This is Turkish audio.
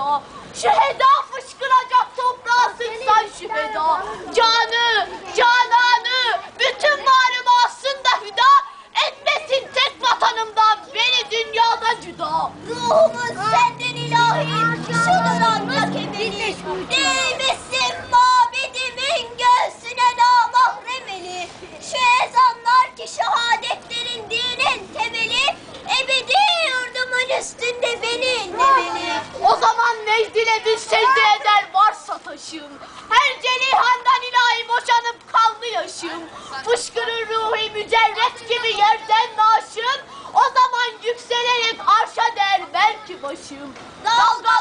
şüheda. Şüheda fışkıracak toprağa sıksan şüheda. Canı, cananı, bütün varımı aslında hüda. Etmesin tek vatanımdan beni dünyada cüda. Ruhumun senden ilahi, şunun anla kendini. Değil. Nezdine bir secde eder varsa taşım. Her celihandan ilahi boşanıp kaldı yaşım. Fışkırır ruhi mücerret gibi yerden naşım. O zaman yükselerek arşa der belki başım. Dalga